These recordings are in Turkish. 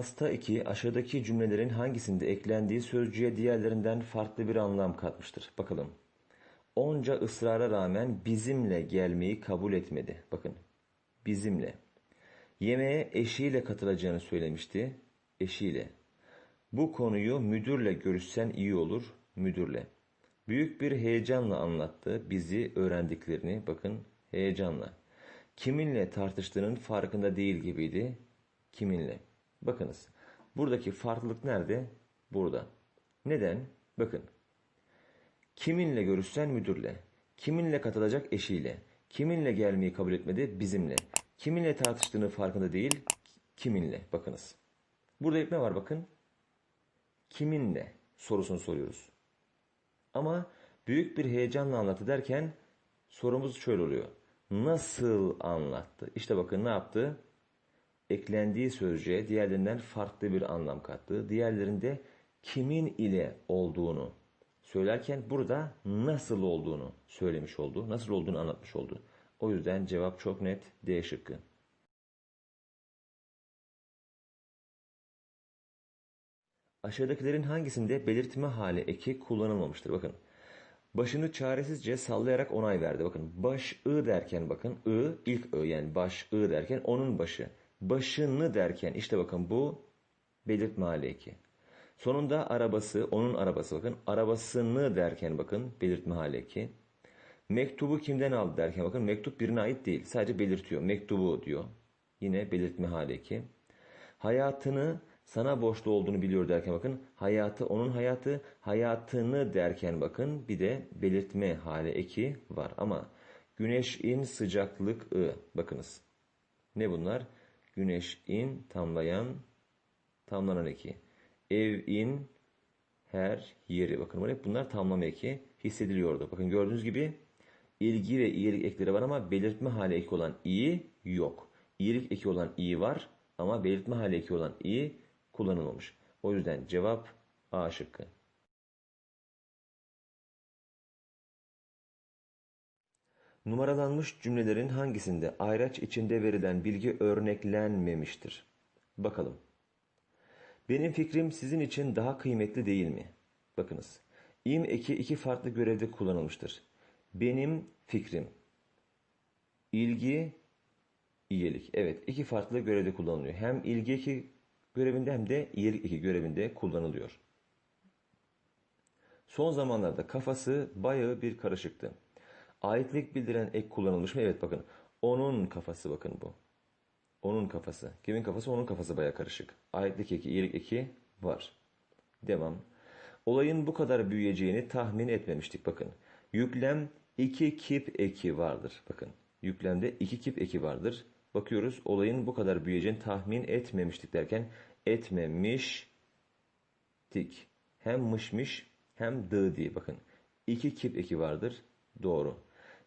Pasta 2 aşağıdaki cümlelerin hangisinde eklendiği sözcüğe diğerlerinden farklı bir anlam katmıştır? Bakalım. Onca ısrara rağmen bizimle gelmeyi kabul etmedi. Bakın. Bizimle. Yemeğe eşiyle katılacağını söylemişti. Eşiyle. Bu konuyu müdürle görüşsen iyi olur. Müdürle. Büyük bir heyecanla anlattı bizi öğrendiklerini. Bakın heyecanla. Kiminle tartıştığının farkında değil gibiydi. Kiminle? Bakınız. Buradaki farklılık nerede? Burada. Neden? Bakın. Kiminle görüşsen müdürle. Kiminle katılacak eşiyle. Kiminle gelmeyi kabul etmedi? Bizimle. Kiminle tartıştığını farkında değil? Kiminle? Bakınız. Burada hep ne var bakın? Kiminle sorusunu soruyoruz. Ama büyük bir heyecanla anlattı derken sorumuz şöyle oluyor. Nasıl anlattı? İşte bakın ne yaptı? Eklendiği sözcüğe diğerlerinden farklı bir anlam kattı. Diğerlerinde kimin ile olduğunu söylerken burada nasıl olduğunu söylemiş oldu. Nasıl olduğunu anlatmış oldu. O yüzden cevap çok net D şıkkı. Aşağıdakilerin hangisinde belirtme hali eki kullanılmamıştır? Bakın. Başını çaresizce sallayarak onay verdi. Bakın baş ı derken bakın ı ilk ı yani baş ı derken onun başı. Başını derken işte bakın bu belirtme hali eki. Sonunda arabası onun arabası bakın arabasını derken bakın belirtme hali eki. Mektubu kimden aldı derken bakın mektup birine ait değil. Sadece belirtiyor. Mektubu diyor. Yine belirtme hali eki. Hayatını sana borçlu olduğunu biliyor derken bakın hayatı onun hayatı hayatını derken bakın bir de belirtme hali eki var ama güneş in sıcaklık ı bakınız ne bunlar güneş in tamlayan tamlanan eki ev in her yeri bakın bunlar tamlama eki hissediliyordu bakın gördüğünüz gibi ilgi ve iyilik ekleri var ama belirtme hali eki olan iyi yok iyilik eki olan iyi var ama belirtme hali eki olan iyi kullanılmamış. O yüzden cevap A şıkkı. Numaralanmış cümlelerin hangisinde ayraç içinde verilen bilgi örneklenmemiştir? Bakalım. Benim fikrim sizin için daha kıymetli değil mi? Bakınız. İm eki iki farklı görevde kullanılmıştır. Benim fikrim. İlgi, iyilik. Evet iki farklı görevde kullanılıyor. Hem ilgi eki görevinde hem de iyilik eki görevinde kullanılıyor. Son zamanlarda kafası bayağı bir karışıktı. Aitlik bildiren ek kullanılmış mı? Evet bakın. Onun kafası bakın bu. Onun kafası. Kimin kafası? Onun kafası bayağı karışık. Aitlik eki, iyilik eki var. Devam. Olayın bu kadar büyüyeceğini tahmin etmemiştik bakın. Yüklem iki kip eki vardır. Bakın. Yüklemde iki kip eki vardır. Bakıyoruz olayın bu kadar büyüyeceğini tahmin etmemiştik derken etmemiştik. Hem mışmış hem dı diye bakın. İki kip eki vardır. Doğru.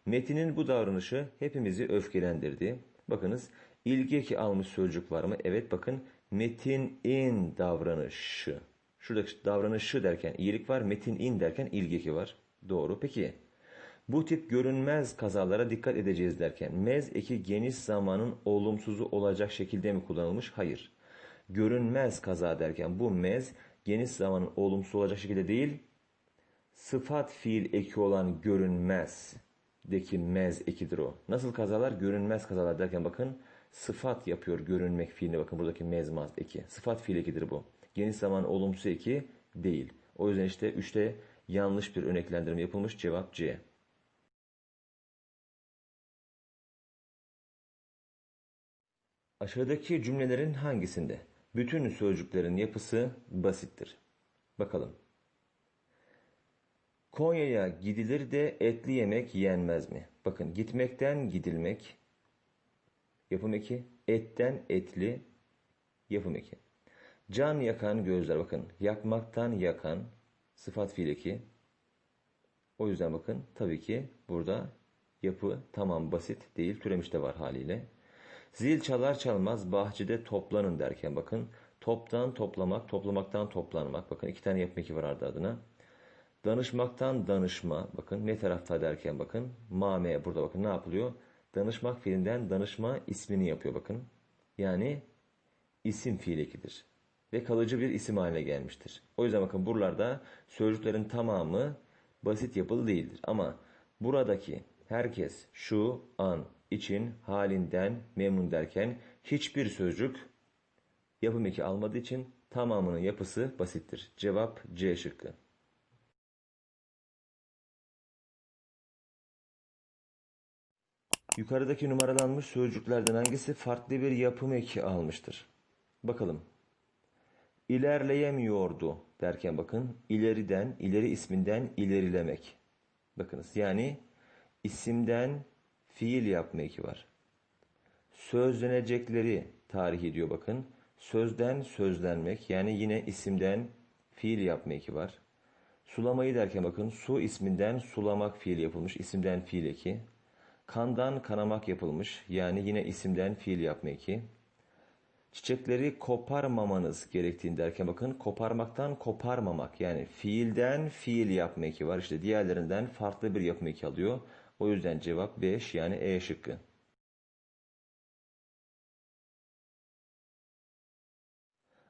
Metin'in bu davranışı hepimizi öfkelendirdi. Bakınız ilgi eki almış sözcük var mı? Evet bakın metin in davranışı. Şuradaki davranışı derken iyilik var. Metin in derken ilgi eki var. Doğru. Peki bu tip görünmez kazalara dikkat edeceğiz derken mez eki geniş zamanın olumsuzu olacak şekilde mi kullanılmış? Hayır. Görünmez kaza derken bu mez geniş zamanın olumsuz olacak şekilde değil sıfat fiil eki olan görünmez deki mez ekidir o. Nasıl kazalar? Görünmez kazalar derken bakın sıfat yapıyor görünmek fiiline bakın buradaki mezmaz eki. Sıfat fiil ekidir bu. Geniş zaman olumsuz eki değil. O yüzden işte 3'te yanlış bir örneklendirme yapılmış cevap C. Aşağıdaki cümlelerin hangisinde bütün sözcüklerin yapısı basittir? Bakalım. Konya'ya gidilir de etli yemek yenmez mi? Bakın gitmekten gidilmek yapım eki, etten etli yapım eki. Can yakan gözler bakın yakmaktan yakan sıfat fiil eki. O yüzden bakın tabii ki burada yapı tamam basit değil türemiş de var haliyle. Zil çalar çalmaz bahçede toplanın derken bakın toptan toplamak, toplamaktan toplanmak. Bakın iki tane yapım eki var ardı adına. Danışmaktan danışma. Bakın ne tarafta derken bakın. Mame burada bakın ne yapılıyor? Danışmak fiilinden danışma ismini yapıyor bakın. Yani isim fiil ekidir. ve kalıcı bir isim haline gelmiştir. O yüzden bakın buralarda sözcüklerin tamamı basit yapılı değildir. Ama buradaki herkes şu an için halinden memnun derken hiçbir sözcük yapım eki almadığı için tamamının yapısı basittir. Cevap C şıkkı. Yukarıdaki numaralanmış sözcüklerden hangisi farklı bir yapım eki almıştır? Bakalım. İlerleyemiyordu derken bakın ileriden, ileri isminden ilerilemek. Bakınız yani isimden fiil yapma eki var. Sözlenecekleri tarih ediyor bakın. Sözden sözlenmek yani yine isimden fiil yapma eki var. Sulamayı derken bakın su isminden sulamak fiil yapılmış. isimden fiil eki. Kandan kanamak yapılmış. Yani yine isimden fiil yapma eki. Çiçekleri koparmamanız gerektiğini derken bakın koparmaktan koparmamak yani fiilden fiil yapma eki var. İşte diğerlerinden farklı bir yapım eki alıyor. O yüzden cevap 5 yani E şıkkı.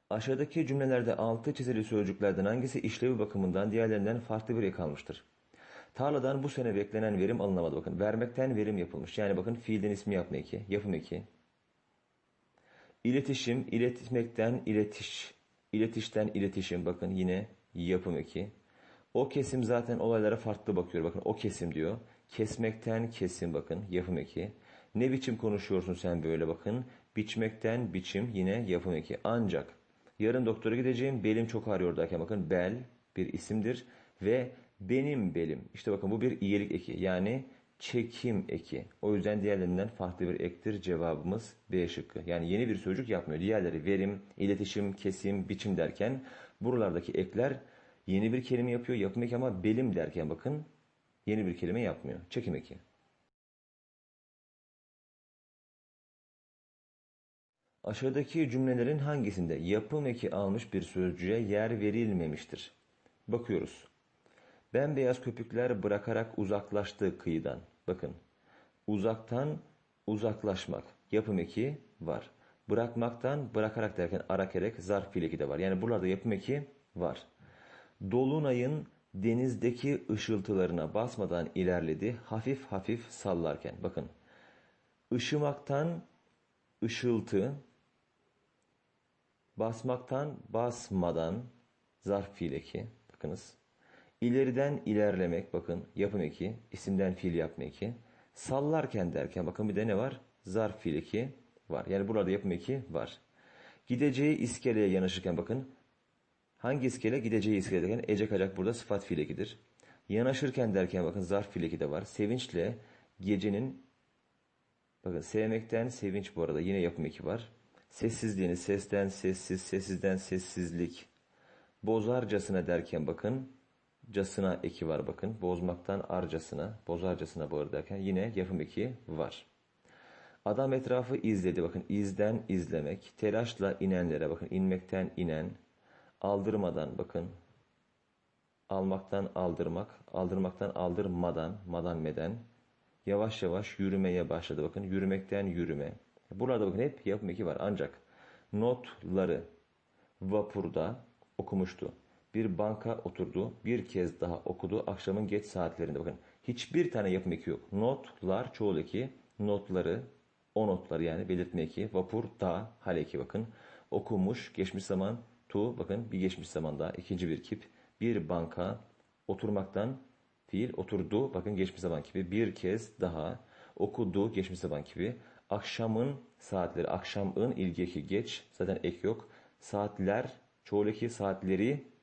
Aşağıdaki cümlelerde altı çizili sözcüklerden hangisi işlevi bakımından diğerlerinden farklı bir ek almıştır? Tarladan bu sene beklenen verim alınamadı. Bakın vermekten verim yapılmış. Yani bakın fiilden ismi yapma eki, yapım eki. İletişim, iletmekten iletiş, iletişten iletişim. Bakın yine yapım eki. O kesim zaten olaylara farklı bakıyor. Bakın o kesim diyor. Kesmekten kesim bakın yapım eki. Ne biçim konuşuyorsun sen böyle bakın. Biçmekten biçim yine yapım eki. Ancak yarın doktora gideceğim belim çok ağrıyor derken bakın bel bir isimdir ve benim belim. İşte bakın bu bir iyilik eki yani çekim eki. O yüzden diğerlerinden farklı bir ektir cevabımız B şıkkı. Yani yeni bir sözcük yapmıyor. Diğerleri verim, iletişim, kesim, biçim derken buralardaki ekler yeni bir kelime yapıyor. Yapım eki ama belim derken bakın yeni bir kelime yapmıyor. Çekim eki. Aşağıdaki cümlelerin hangisinde yapım eki almış bir sözcüğe yer verilmemiştir? Bakıyoruz. Bembeyaz köpükler bırakarak uzaklaştı kıyıdan. Bakın. Uzaktan uzaklaşmak. Yapım eki var. Bırakmaktan bırakarak derken arakerek zarf fiil de var. Yani buralarda yapım eki var. Dolunayın denizdeki ışıltılarına basmadan ilerledi. Hafif hafif sallarken. Bakın. Işımaktan ışıltı, basmaktan basmadan zarf fiil eki. Bakınız. İleriden ilerlemek bakın yapım eki, isimden fiil yapma eki. Sallarken derken bakın bir de ne var? Zarf fiil eki var. Yani burada yapım eki var. Gideceği iskeleye yanaşırken bakın hangi iskele? Gideceği iskele derken ecek acak burada sıfat fiil ekidir. Yanaşırken derken bakın zarf fiil eki de var. Sevinçle gecenin bakın sevmekten sevinç bu arada yine yapım eki var. Sessizliğini sesten sessiz, sessizden sessizlik bozarcasına derken bakın casına eki var bakın. Bozmaktan arcasına, bozarcasına bağır derken yine yapım eki var. Adam etrafı izledi. Bakın izden izlemek. Telaşla inenlere bakın. inmekten inen. Aldırmadan bakın. Almaktan aldırmak. Aldırmaktan aldırmadan. Madan meden. Yavaş yavaş yürümeye başladı. Bakın yürümekten yürüme. Burada bakın hep yapım eki var. Ancak notları vapurda okumuştu bir banka oturdu. Bir kez daha okudu akşamın geç saatlerinde. Bakın hiçbir tane yapım eki yok. Notlar çoğul eki. Notları o notları yani belirtme eki. Vapur da hal eki bakın. Okumuş geçmiş zaman tu bakın bir geçmiş zaman daha ikinci bir kip. Bir banka oturmaktan fiil oturdu bakın geçmiş zaman gibi. Bir kez daha okudu geçmiş zaman gibi. Akşamın saatleri akşamın ilgi eki geç zaten ek yok. Saatler çoğul eki saatleri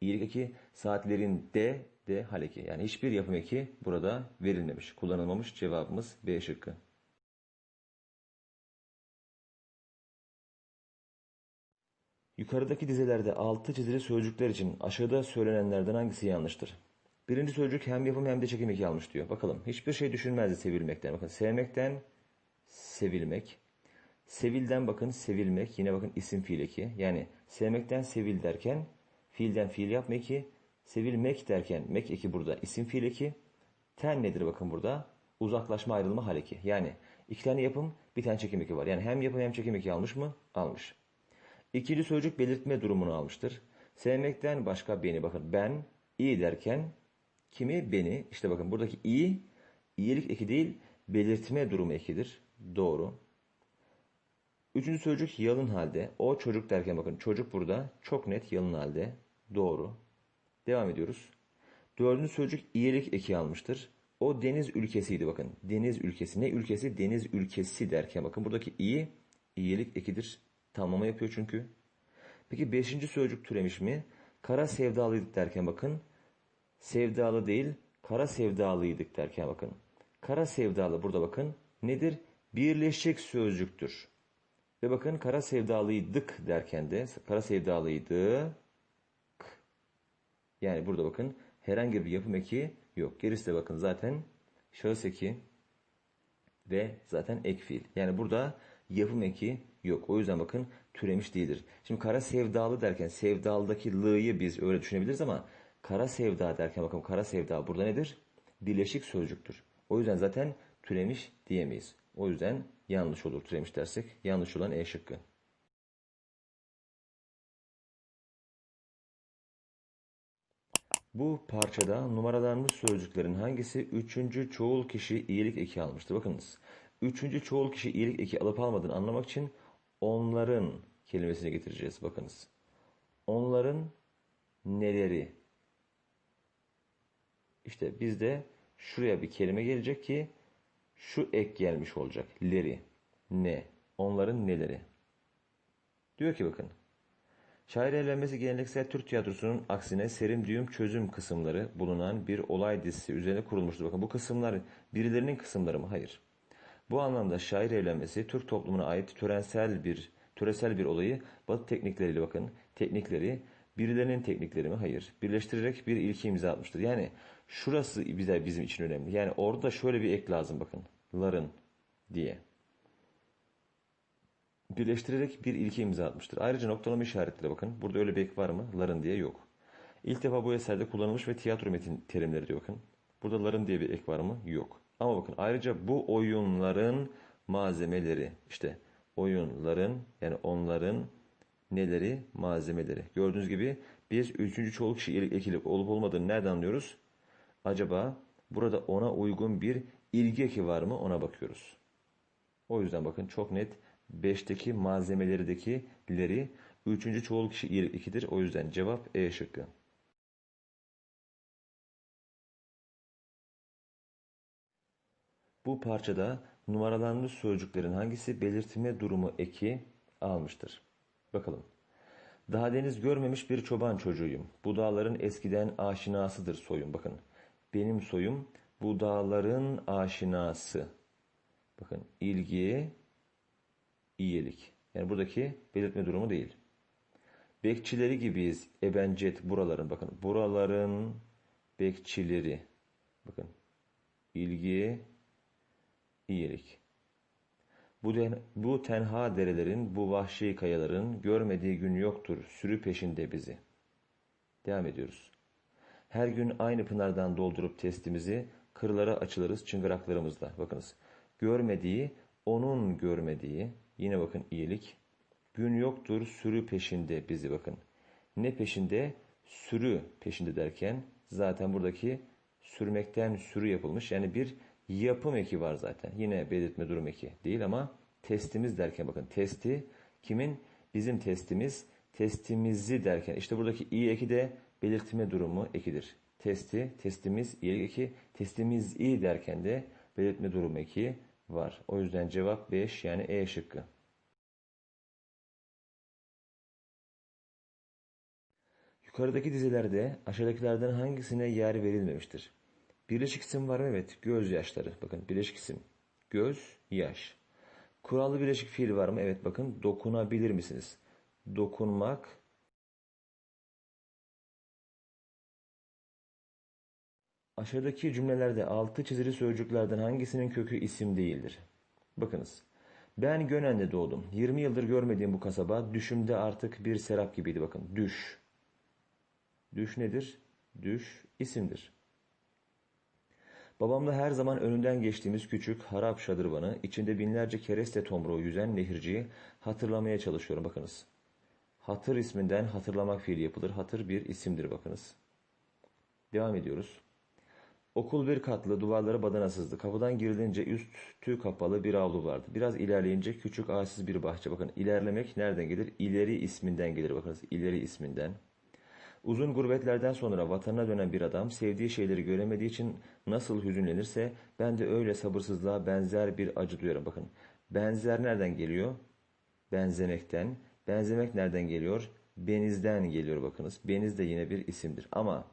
İyilik saatlerin D, D hal eki. Yani hiçbir yapım eki burada verilmemiş, kullanılmamış. Cevabımız B şıkkı. Yukarıdaki dizelerde altı çizili sözcükler için aşağıda söylenenlerden hangisi yanlıştır? Birinci sözcük hem yapım hem de çekim eki almış diyor. Bakalım. Hiçbir şey düşünmezdi sevilmekten. Bakın sevmekten sevilmek. Sevilden bakın sevilmek. Yine bakın isim fiil eki. Yani sevmekten sevil derken Fiilden fiil yapma eki. Sevilmek derken mek eki burada isim fiil eki. Ten nedir bakın burada? Uzaklaşma ayrılma hal eki. Yani iki tane yapım bir tane çekim eki var. Yani hem yapım hem çekim eki almış mı? Almış. İkinci sözcük belirtme durumunu almıştır. Sevmekten başka beni. Bakın ben iyi derken kimi beni. İşte bakın buradaki iyi iyilik eki değil belirtme durumu ekidir. Doğru. Üçüncü sözcük yalın halde. O çocuk derken bakın çocuk burada çok net yalın halde. Doğru. Devam ediyoruz. Dördüncü sözcük iyilik eki almıştır. O deniz ülkesiydi bakın. Deniz ülkesi. Ne ülkesi? Deniz ülkesi derken bakın buradaki iyi iyilik ekidir. Tamlama yapıyor çünkü. Peki beşinci sözcük türemiş mi? Kara sevdalıydık derken bakın. Sevdalı değil, kara sevdalıydık derken bakın. Kara sevdalı burada bakın. Nedir? Birleşik sözcüktür. Ve bakın kara sevdalıydık derken de kara sevdalıydık. Yani burada bakın herhangi bir yapım eki yok. Gerisi de bakın zaten şahıs eki ve zaten ek fiil. Yani burada yapım eki yok. O yüzden bakın türemiş değildir. Şimdi kara sevdalı derken sevdalıdaki lığ'yı biz öyle düşünebiliriz ama kara sevda derken bakın kara sevda burada nedir? Birleşik sözcüktür. O yüzden zaten türemiş diyemeyiz. O yüzden yanlış olur türemiş dersek. Yanlış olan E şıkkı. Bu parçada numaralanmış sözcüklerin hangisi üçüncü çoğul kişi iyilik eki almıştır? Bakınız. Üçüncü çoğul kişi iyilik eki alıp almadığını anlamak için onların kelimesini getireceğiz. Bakınız. Onların neleri? İşte bizde şuraya bir kelime gelecek ki şu ek gelmiş olacak. Leri. Ne? Onların neleri? Diyor ki bakın. Şair evlenmesi geleneksel Türk tiyatrosunun aksine serim düğüm çözüm kısımları bulunan bir olay dizisi üzerine kurulmuştur. Bakın bu kısımlar birilerinin kısımları mı? Hayır. Bu anlamda şair evlenmesi Türk toplumuna ait törensel bir töresel bir olayı batı teknikleriyle bakın teknikleri birilerinin teknikleri mi? Hayır. Birleştirerek bir ilki imza atmıştır. Yani şurası bize bizim için önemli. Yani orada şöyle bir ek lazım bakın. Ların diye birleştirerek bir ilke imza atmıştır. Ayrıca noktalama işaretleri bakın. Burada öyle bir ek var mı? Ların diye yok. İlk defa bu eserde kullanılmış ve tiyatro metin terimleri diyor bakın. Burada ların diye bir ek var mı? Yok. Ama bakın ayrıca bu oyunların malzemeleri işte oyunların yani onların neleri malzemeleri. Gördüğünüz gibi biz üçüncü çoğul kişi ekilip olup olmadığını nereden anlıyoruz? Acaba burada ona uygun bir ilgi eki var mı ona bakıyoruz. O yüzden bakın çok net 5'teki malzemelerdeki leri 3. çoğul kişi 2'dir. O yüzden cevap E şıkkı. Bu parçada numaralanmış sözcüklerin hangisi belirtme durumu eki almıştır? Bakalım. Daha deniz görmemiş bir çoban çocuğuyum. Bu dağların eskiden aşinasıdır soyum. Bakın. Benim soyum bu dağların aşinası. Bakın ilgi, iyilik. Yani buradaki belirtme durumu değil. Bekçileri gibiyiz. Ebencet buraların bakın. Buraların bekçileri. Bakın. İlgi, iyilik. Bu, den, bu tenha derelerin, bu vahşi kayaların görmediği gün yoktur. Sürü peşinde bizi. Devam ediyoruz. Her gün aynı pınardan doldurup testimizi kırlara açılırız çıngıraklarımızla. Bakınız. Görmediği, onun görmediği, Yine bakın iyilik. Gün yoktur sürü peşinde bizi bakın. Ne peşinde? Sürü peşinde derken zaten buradaki sürmekten sürü yapılmış. Yani bir yapım eki var zaten. Yine belirtme durum eki değil ama testimiz derken bakın testi kimin? Bizim testimiz testimizi derken işte buradaki iyi eki de belirtme durumu ekidir. Testi, testimiz, iyi eki, testimiz iyi derken de belirtme durumu eki var. O yüzden cevap 5 yani E şıkkı. Yukarıdaki dizilerde aşağıdakilerden hangisine yer verilmemiştir? Birleşik isim var mı? Evet. Gözyaşları. Bakın birleşik isim. Göz, yaş. Kurallı birleşik fiil var mı? Evet bakın. Dokunabilir misiniz? Dokunmak. Aşağıdaki cümlelerde altı çizili sözcüklerden hangisinin kökü isim değildir? Bakınız. Ben Gönen'de doğdum. 20 yıldır görmediğim bu kasaba düşümde artık bir serap gibiydi bakın. Düş. Düş nedir? Düş isimdir. Babamla her zaman önünden geçtiğimiz küçük harap şadırvanı, içinde binlerce kereste tomruğu yüzen nehirciyi hatırlamaya çalışıyorum. Bakınız. Hatır isminden hatırlamak fiili yapılır. Hatır bir isimdir bakınız. Devam ediyoruz. Okul bir katlı, duvarları badanasızdı. Kapıdan girilince üstü kapalı bir avlu vardı. Biraz ilerleyince küçük ağaçsız bir bahçe. Bakın ilerlemek nereden gelir? İleri isminden gelir bakınız. İleri isminden. Uzun gurbetlerden sonra vatanına dönen bir adam sevdiği şeyleri göremediği için nasıl hüzünlenirse ben de öyle sabırsızlığa benzer bir acı duyarım. Bakın benzer nereden geliyor? Benzemekten. Benzemek nereden geliyor? Benizden geliyor bakınız. Beniz de yine bir isimdir. Ama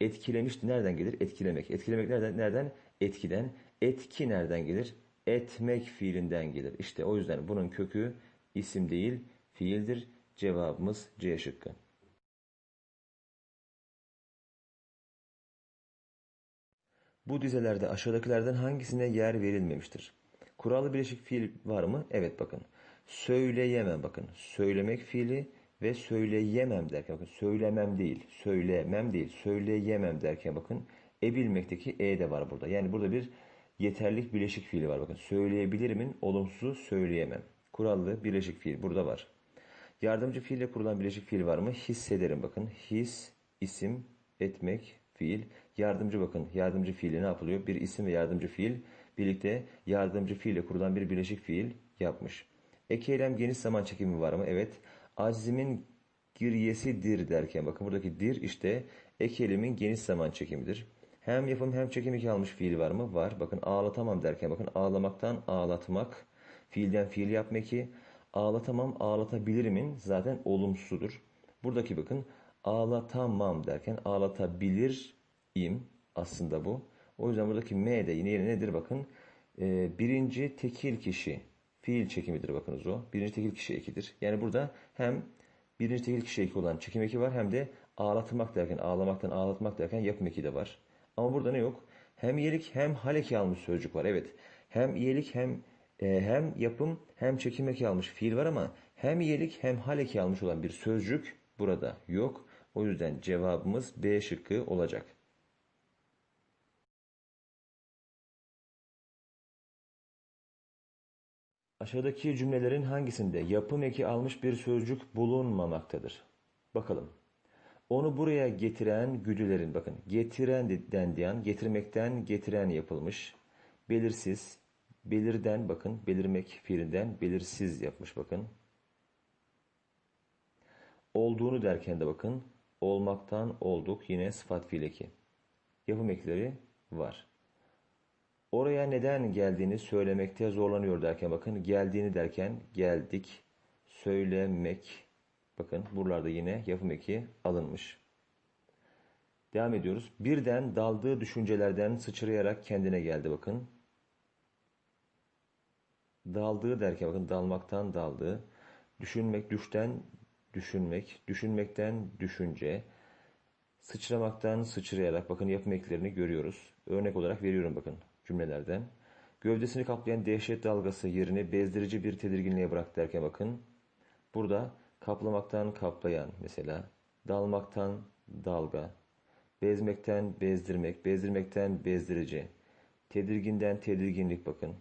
etkilemiş nereden gelir? Etkilemek. Etkilemek nereden? Nereden? Etkiden. Etki nereden gelir? Etmek fiilinden gelir. İşte o yüzden bunun kökü isim değil fiildir. Cevabımız C şıkkı. Bu dizelerde aşağıdakilerden hangisine yer verilmemiştir? Kurallı bileşik fiil var mı? Evet bakın. Söyleyemem bakın. Söylemek fiili ve söyleyemem derken bakın. Söylemem değil. Söylemem değil. Söyleyemem derken bakın. E bilmekteki e de var burada. Yani burada bir yeterlik bileşik fiili var. Bakın söyleyebilirimin olumsuzu söyleyemem. Kurallı bileşik fiil burada var. Yardımcı fiille kurulan bileşik fiil var mı? Hissederim bakın. His, isim, etmek, fiil. Yardımcı bakın. Yardımcı fiili ne yapılıyor? Bir isim ve yardımcı fiil birlikte yardımcı fiille kurulan bir bileşik fiil yapmış. Ek eylem geniş zaman çekimi var mı? Evet. Acizimin giryesidir derken bakın buradaki dir işte ek eylemin geniş zaman çekimidir. Hem yapım hem çekim eki almış fiil var mı? Var. Bakın ağlatamam derken bakın ağlamaktan ağlatmak. Fiilden fiil yapmak ki ağlatamam ağlatabilirimin zaten olumsudur. Buradaki bakın ağlatamam derken ağlatabilir im aslında bu. O yüzden buradaki M de yine nedir bakın. Ee, birinci tekil kişi fiil çekimidir bakınız o. Birinci tekil kişi ekidir. Yani burada hem birinci tekil kişi eki olan çekim eki var hem de ağlatmak derken ağlamaktan ağlatmak derken yapım eki de var. Ama burada ne yok? Hem iyilik hem hal eki almış sözcük var. Evet. Hem iyilik hem e, hem yapım hem çekim eki almış fiil var ama hem iyilik hem hal eki almış olan bir sözcük burada yok. O yüzden cevabımız B şıkkı olacak. Aşağıdaki cümlelerin hangisinde yapım eki almış bir sözcük bulunmamaktadır? Bakalım. Onu buraya getiren güdülerin, bakın getiren dendiyan, getirmekten getiren yapılmış. Belirsiz, belirden bakın, belirmek fiilinden belirsiz yapmış bakın. Olduğunu derken de bakın, olmaktan olduk yine sıfat fiil eki. Yapım ekleri var. Oraya neden geldiğini söylemekte zorlanıyor derken bakın geldiğini derken geldik, söylemek. Bakın buralarda yine yapım eki alınmış. Devam ediyoruz. Birden daldığı düşüncelerden sıçrayarak kendine geldi bakın. Daldığı derken bakın dalmaktan daldığı. Düşünmek düşten düşünmek, düşünmekten düşünce, sıçramaktan sıçrayarak bakın yapım eklerini görüyoruz. Örnek olarak veriyorum bakın cümlelerden. Gövdesini kaplayan dehşet dalgası yerini bezdirici bir tedirginliğe bırak derken bakın. Burada kaplamaktan kaplayan mesela, dalmaktan dalga, bezmekten bezdirmek, bezdirmekten bezdirici, tedirginden tedirginlik bakın.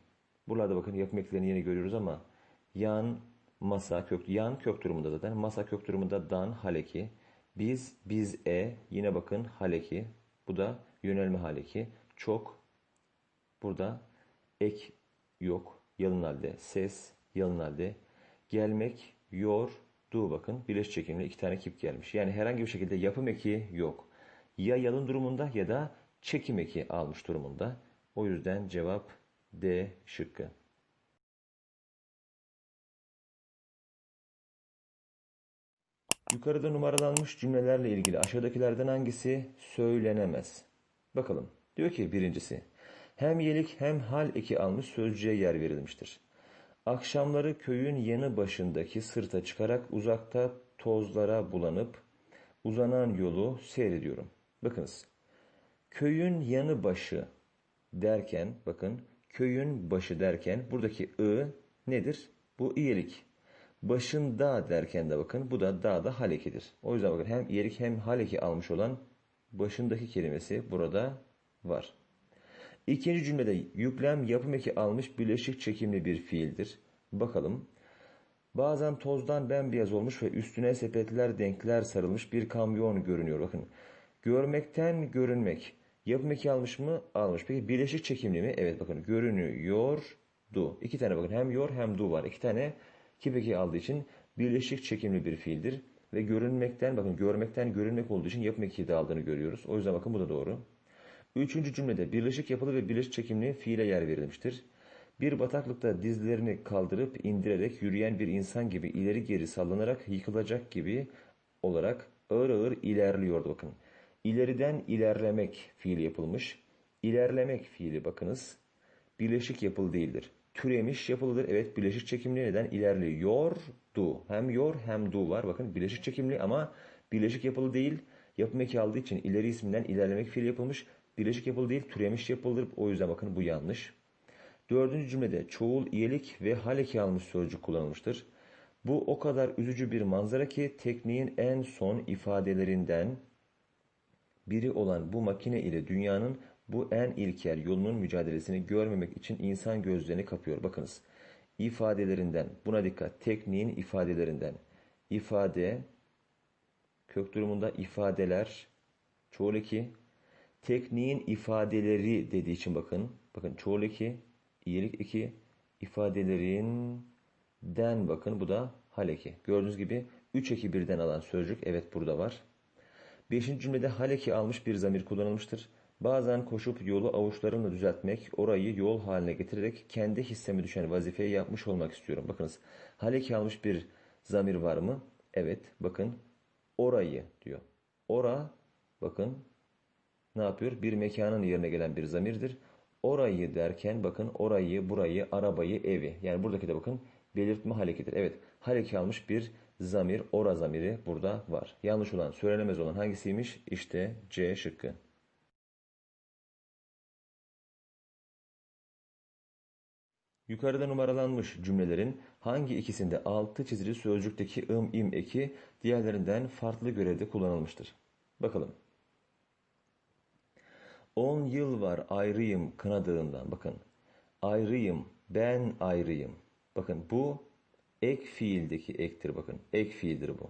Buralarda bakın yapım eklerini yeni görüyoruz ama yan, masa, kök, yan kök durumunda zaten. Masa kök durumunda dan, haleki. Biz, biz, e. Yine bakın haleki. Bu da yönelme haleki. Çok, Burada ek yok. Yalın halde. Ses yalın halde. Gelmek yor du bakın. Birleş çekimli iki tane kip gelmiş. Yani herhangi bir şekilde yapım eki yok. Ya yalın durumunda ya da çekim eki almış durumunda. O yüzden cevap D şıkkı. Yukarıda numaralanmış cümlelerle ilgili aşağıdakilerden hangisi söylenemez? Bakalım. Diyor ki birincisi. Hem yelik hem hal eki almış sözcüğe yer verilmiştir. Akşamları köyün yanı başındaki sırta çıkarak uzakta tozlara bulanıp uzanan yolu seyrediyorum. Bakınız. Köyün yanı başı derken bakın köyün başı derken buradaki ı nedir? Bu iyilik. Başında derken de bakın bu da dağda halekidir. O yüzden bakın hem iyilik hem haleki almış olan başındaki kelimesi burada var. İkinci cümlede yüklem yapım eki almış bileşik çekimli bir fiildir. Bakalım. Bazen tozdan bembeyaz olmuş ve üstüne sepetler denkler sarılmış bir kamyon görünüyor. Bakın. Görmekten görünmek. Yapım eki almış mı? Almış. Peki bileşik çekimli mi? Evet bakın. Görünüyordu. İki tane bakın. Hem yor hem du var. İki tane kipeki aldığı için birleşik çekimli bir fiildir. Ve görünmekten bakın görmekten görünmek olduğu için yapım eki de aldığını görüyoruz. O yüzden bakın bu da doğru. Üçüncü cümlede birleşik yapılı ve birleşik çekimli fiile yer verilmiştir. Bir bataklıkta dizlerini kaldırıp indirerek yürüyen bir insan gibi ileri geri sallanarak yıkılacak gibi olarak ağır ağır ilerliyordu bakın. İleriden ilerlemek fiili yapılmış. İlerlemek fiili bakınız birleşik yapılı değildir. Türemiş yapılıdır. Evet birleşik çekimli neden? İlerliyordu. Hem yor hem du var. Bakın birleşik çekimli ama birleşik yapılı değil. Yapım eki aldığı için ileri isminden ilerlemek fiili yapılmış. Birleşik yapılı değil türemiş yapılıdır. O yüzden bakın bu yanlış. Dördüncü cümlede çoğul, iyelik ve hal eki almış sözcük kullanılmıştır. Bu o kadar üzücü bir manzara ki tekniğin en son ifadelerinden biri olan bu makine ile dünyanın bu en ilkel yolunun mücadelesini görmemek için insan gözlerini kapıyor. Bakınız ifadelerinden buna dikkat tekniğin ifadelerinden ifade kök durumunda ifadeler çoğul eki tekniğin ifadeleri dediği için bakın bakın çoğul eki iyilik eki ifadelerinden bakın bu da hal eki. Gördüğünüz gibi 3 eki birden alan sözcük evet burada var. Beşinci cümlede hal eki almış bir zamir kullanılmıştır. Bazen koşup yolu avuçlarımla düzeltmek, orayı yol haline getirerek kendi hisseme düşen vazifeyi yapmış olmak istiyorum. Bakınız, hal eki almış bir zamir var mı? Evet, bakın orayı diyor. Ora, bakın ne yapıyor? Bir mekanın yerine gelen bir zamirdir. Orayı derken bakın orayı, burayı, arabayı, evi. Yani buradaki de bakın belirtme hareketir. Evet, hareke almış bir zamir, ora zamiri burada var. Yanlış olan, söylenemez olan hangisiymiş? İşte C şıkkı. Yukarıda numaralanmış cümlelerin hangi ikisinde altı çizili sözcükteki ım im eki diğerlerinden farklı görevde kullanılmıştır? Bakalım. 10 yıl var ayrıyım kınadığından. Bakın. Ayrıyım. Ben ayrıyım. Bakın bu ek fiildeki ektir bakın. Ek fiildir bu.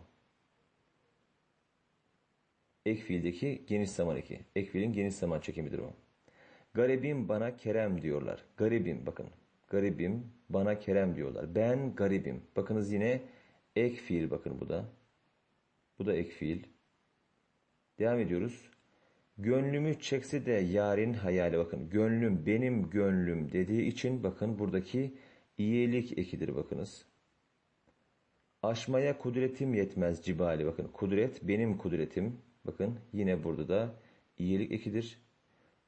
Ek fiildeki geniş zaman eki. Ek fiilin geniş zaman çekimidir bu. Garibim bana Kerem diyorlar. Garibim bakın. Garibim bana Kerem diyorlar. Ben garibim. Bakınız yine ek fiil bakın bu da. Bu da ek fiil. Devam ediyoruz. Gönlümü çekse de yarın hayali bakın. Gönlüm benim gönlüm dediği için bakın buradaki iyilik ekidir bakınız. Aşmaya kudretim yetmez cibali bakın. Kudret benim kudretim. Bakın yine burada da iyilik ekidir.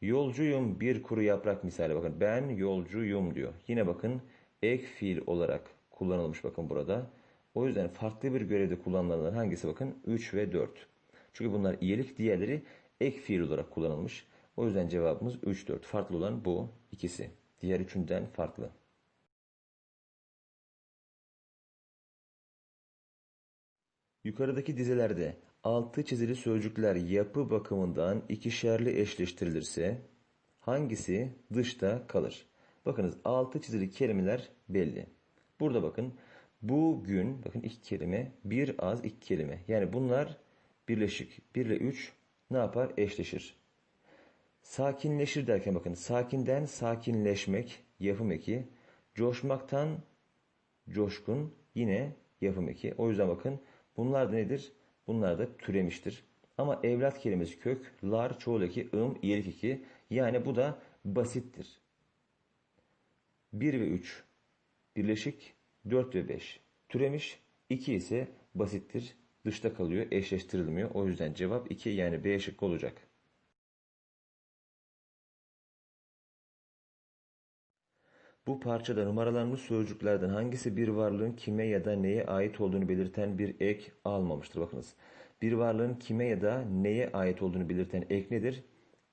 Yolcuyum bir kuru yaprak misali bakın. Ben yolcuyum diyor. Yine bakın ek fiil olarak kullanılmış bakın burada. O yüzden farklı bir görevde kullanılanlar hangisi bakın? 3 ve 4. Çünkü bunlar iyilik diğerleri ek fiil olarak kullanılmış. O yüzden cevabımız 3, 4. Farklı olan bu ikisi. Diğer üçünden farklı. Yukarıdaki dizelerde altı çizili sözcükler yapı bakımından ikişerli eşleştirilirse hangisi dışta kalır? Bakınız altı çizili kelimeler belli. Burada bakın bugün bakın iki kelime bir az iki kelime. Yani bunlar birleşik. 1 ile 3 ne yapar? Eşleşir. Sakinleşir derken bakın sakinden sakinleşmek yapım eki. Coşmaktan coşkun yine yapım eki. O yüzden bakın bunlar da nedir? Bunlar da türemiştir. Ama evlat kelimesi kök, lar, çoğul eki, ım, iyelik eki. Yani bu da basittir. 1 ve 3 birleşik, 4 ve 5 türemiş, 2 ise basittir dışta kalıyor, eşleştirilmiyor. O yüzden cevap 2 yani B şıkkı olacak. Bu parçada numaralanmış sözcüklerden hangisi bir varlığın kime ya da neye ait olduğunu belirten bir ek almamıştır? Bakınız. Bir varlığın kime ya da neye ait olduğunu belirten ek nedir?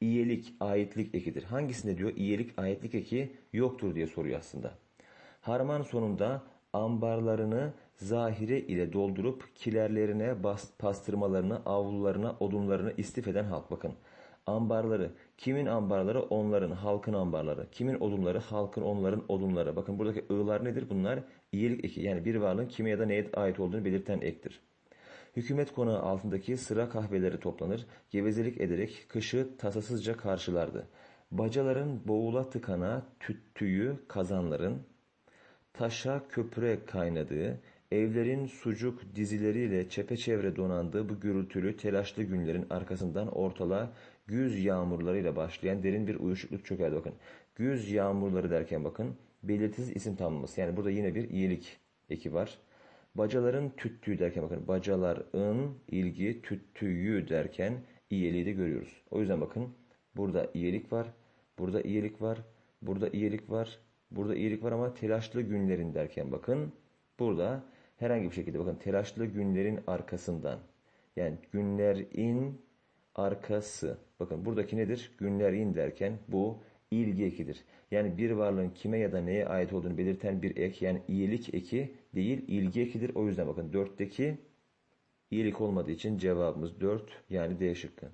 İyelik, aitlik ekidir. Hangisinde diyor iyelik, aitlik eki yoktur diye soruyor aslında. Harman sonunda ambarlarını zahire ile doldurup kilerlerine, pastırmalarını, avlularına, odunlarını istif eden halk. Bakın Ambarları. Kimin ambarları? Onların, halkın ambarları. Kimin odunları? Halkın, onların odunları. Bakın buradaki ığlar nedir? Bunlar iyilik eki. Yani bir varlığın kime ya da neye ait olduğunu belirten ektir. Hükümet konağı altındaki sıra kahveleri toplanır, gevezelik ederek kışı tasasızca karşılardı. Bacaların boğula tıkana tüttüğü kazanların, taşa köpüre kaynadığı, evlerin sucuk dizileriyle çepeçevre donandığı bu gürültülü, telaşlı günlerin arkasından ortalığa güz yağmurlarıyla başlayan derin bir uyuşukluk çökerdi. Bakın, güz yağmurları derken bakın, belirtisiz isim tamlaması. Yani burada yine bir iyilik eki var. Bacaların tüttüğü derken bakın, bacaların ilgi tüttüğü derken iyiliği de görüyoruz. O yüzden bakın, burada iyilik var, burada iyilik var, burada iyilik var, burada iyilik var ama telaşlı günlerin derken bakın, burada herhangi bir şekilde bakın telaşlı günlerin arkasından yani günlerin arkası. Bakın buradaki nedir? Günlerin derken bu ilgi ekidir. Yani bir varlığın kime ya da neye ait olduğunu belirten bir ek yani iyilik eki değil ilgi ekidir. O yüzden bakın dörtteki iyilik olmadığı için cevabımız 4 yani D şıkkı.